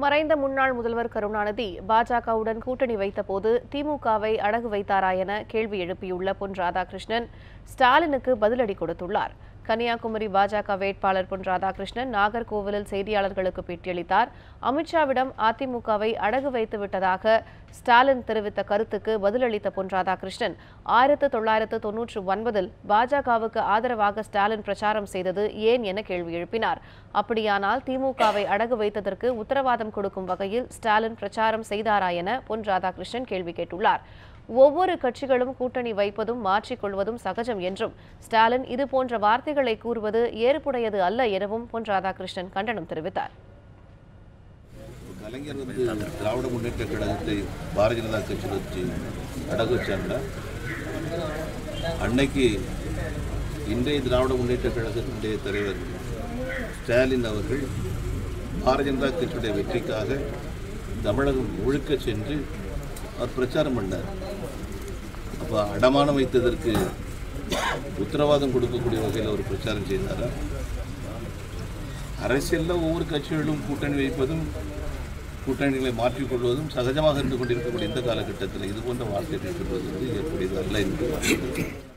மறைந்த முன்னாள் முதல்வர் கருணாநிதி பாஜகவுடன் கூட்டணி வைத்தபோது திமுகவை அடகு வைத்தாரா என கேள்வி எழுப்பியுள்ள பொன் ராதாகிருஷ்ணன் ஸ்டாலினுக்கு பதிலடி கொடுத்துள்ளார். கன்னியாகுமரி பாஜக வேட்பாளர் பொன் ராதாகிருஷ்ணன் நாகர்கோவிலில் செய்தியாளர்களுக்கு பேட்டியளித்தார். அமித்ஷாவிடம் அதிமுகவை அடகு வைத்து விட்டதாக ஸ்டாலின் தெரிவித்த கருத்துக்கு பதிலளித்த பொன் ராதாகிருஷ்ணன் ஆயிரத்து தொள்ளாயிரத்து தொன்னூற்று ஒன்பதில் பாஜகவுக்கு ஆதரவாக ஸ்டாலின் பிரச்சாரம் செய்தது ஏன் என கேள்வி எழுப்பினார். அப்படியானால் திமுகவை அடகு வைத்ததற்கு உத்தரவாதம் கொடுக்கும் வகையில் ஸ்டாலின் பிரச்சாரம் செய்தாரா என பொன் ராதாகிருஷ்ணன் கேள்வி கேட்டுள்ளார். ஒவ்வொரு கட்சிகளும் கூட்டணி வைப்பதும் மாற்றிக்கொள்வதும் சகஜம் என்றும் ஸ்டாலின் இது போன்ற வார்த்தைகளை கூறுவது ஏற்புடையது அல்ல எனவும் பொன் ராதாகிருஷ்ணன் கண்டனம் தெரிவித்தார். கலைஞர் வந்து திராவிட முன்னேற்ற கழகத்தை பாரதிய ஜனதா கட்சி வச்சு அடகு வச்சாங்கன்னா அன்னைக்கு இன்றைய திராவிட முன்னேற்ற கழகத்தினுடைய தலைவர் ஸ்டாலின் அவர்கள் பாரதிய ஜனதா கட்சியுடைய வெற்றிக்காக தமிழகம் முழுக்க சென்று அவர் பிரச்சாரம் பண்ணார். அடமானம் வைத்ததற்கு உத்தரவாதம் கொடுக்கக்கூடிய வகையில் அவர் பிரச்சாரம் செய்தாரா? அரசியலில் ஒவ்வொரு கட்சிகளும் கூட்டணி வைப்பதும் கூட்டணிகளை மாற்றிக்கொள்வதும் சகஜமாக இருந்து கொண்டிருக்கக்கூடிய இந்த காலகட்டத்தில் இது போன்ற வார்த்தைகள் சொல்வது வந்து ஏற்புடையது அல்ல என்று